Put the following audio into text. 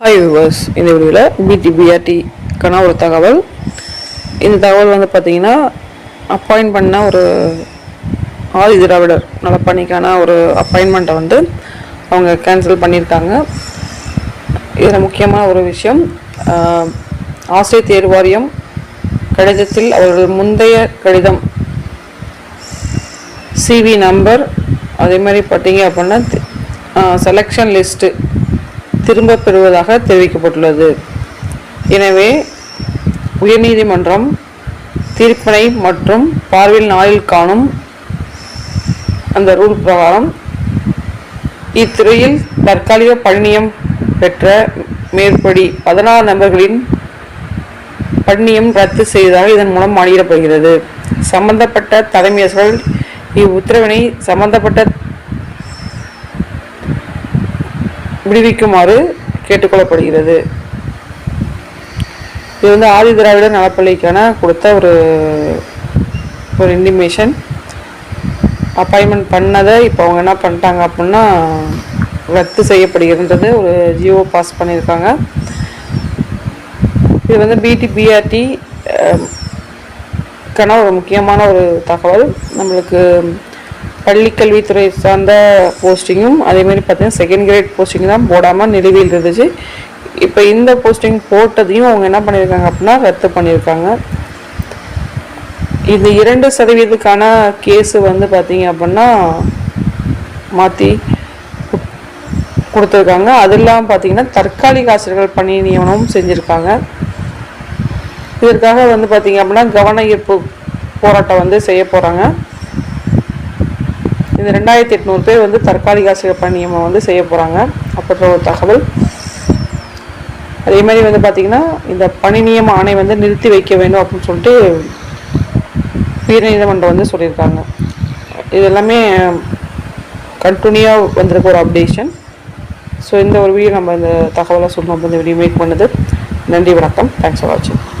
Hi viewers இந்த வீடியோவில் பிடிபிஆர்டிக்கான ஒரு தகவல். இந்த தகவல் வந்து பார்த்தீங்கன்னா அப்பாயின் பண்ண ஒரு ஆதி திராவிடர் நலப்பணிக்கான ஒரு அப்பாயின்மெண்ட்டை வந்து அவங்க கேன்சல் பண்ணியிருக்காங்க. இதில் முக்கியமான ஒரு விஷயம் ஆசிரியர் தேர்வு வாரியம் கடிதத்தில் அவர்கள் முந்தைய கடிதம் சிவி நம்பர் அதே மாதிரி பார்த்தீங்க அப்படின்னா செலெக்ஷன் லிஸ்ட்டு திரும்ப பெறுவதாக தெரிவிக்கப்பட்டுள்ளது. எனவே உயர்நீதிமன்றம் தீர்ப்பினை மற்றும் பார்வையில் நாளில் காணும் அந்த ரூல் பிரகாரம் இத்துறையில் தற்காலிக பணியம் பெற்ற மேற்படி பதினாறு நபர்களின் பணியம் ரத்து செய்ததாக இதன் மூலம் மாறிடப்படுகிறது சம்பந்தப்பட்ட தலைமையர்கள் இவ்வுத்தரவினை சம்பந்தப்பட்ட விடுவிக்குமாறு கேட்டுக்கொள்ளப்படுகிறது. இது வந்து ஆதி திராவிட நலப்பள்ளிக்கான கொடுத்த ஒரு ஒரு இன்டிமேஷன் அப்பாயின்மெண்ட் பண்ணதை இப்போ அவங்க என்ன பண்ணிட்டாங்க அப்படின்னா ரத்து செய்யப்படுகின்றது. ஒரு ஜியோ பாஸ் பண்ணியிருக்காங்க. இது வந்து பிடி பிஆர்டி க்கான ஒரு முக்கியமான ஒரு தகவல். நம்மளுக்கு பள்ளிக்கல்வித்துறை சார்ந்த போஸ்டிங்கும் அதேமாதிரி பார்த்தீங்கன்னா செகண்ட் கிரேட் போஸ்டிங் தான் போடாமல் நிலுவையில் இருந்துச்சு. இப்போ இந்த போஸ்டிங் போட்டதையும் அவங்க என்ன பண்ணியிருக்காங்க அப்படின்னா ரத்து பண்ணியிருக்காங்க இந்த இரண்டு சதவீதத்துக்கான கேஸு வந்து பார்த்தீங்க அப்படின்னா மாற்றி கொடுத்துருக்காங்க. அது இல்லாமல் பார்த்தீங்கன்னா தற்காலிக ஆசிரியர்கள் பணி நியமனமும் செஞ்சுருக்காங்க. இதற்காக வந்து பார்த்தீங்க அப்படின்னா கவன ஈர்ப்பு போராட்டம் வந்து செய்ய போகிறாங்க இந்த ரெண்டாயிரத்தி எட்நூறு பேர் வந்து தற்காலிக ஆசிரியப்பா நியமனம் வந்து செய்ய போகிறாங்க அப்படின்ற ஒரு தகவல். அதே மாதிரி வந்து பார்த்திங்கன்னா இந்த பணி நியம ஆணை வந்து நிறுத்தி வைக்க வேண்டும் அப்படின்னு சொல்லிட்டு உயர்நீதிமன்றம் வந்து சொல்லியிருக்காங்க. இது எல்லாமே கண்டினியூவாக வந்திருக்க ஒரு அப்டேஷன். ஸோ இந்த ஒரு வீடியோ நம்ம இந்த தகவலை சொல்லணும் அப்படின்னு வீடியோ மேக் பண்ணுது. நன்றி வணக்கம். தேங்க்ஸ் ஃபார் வாட்சிங்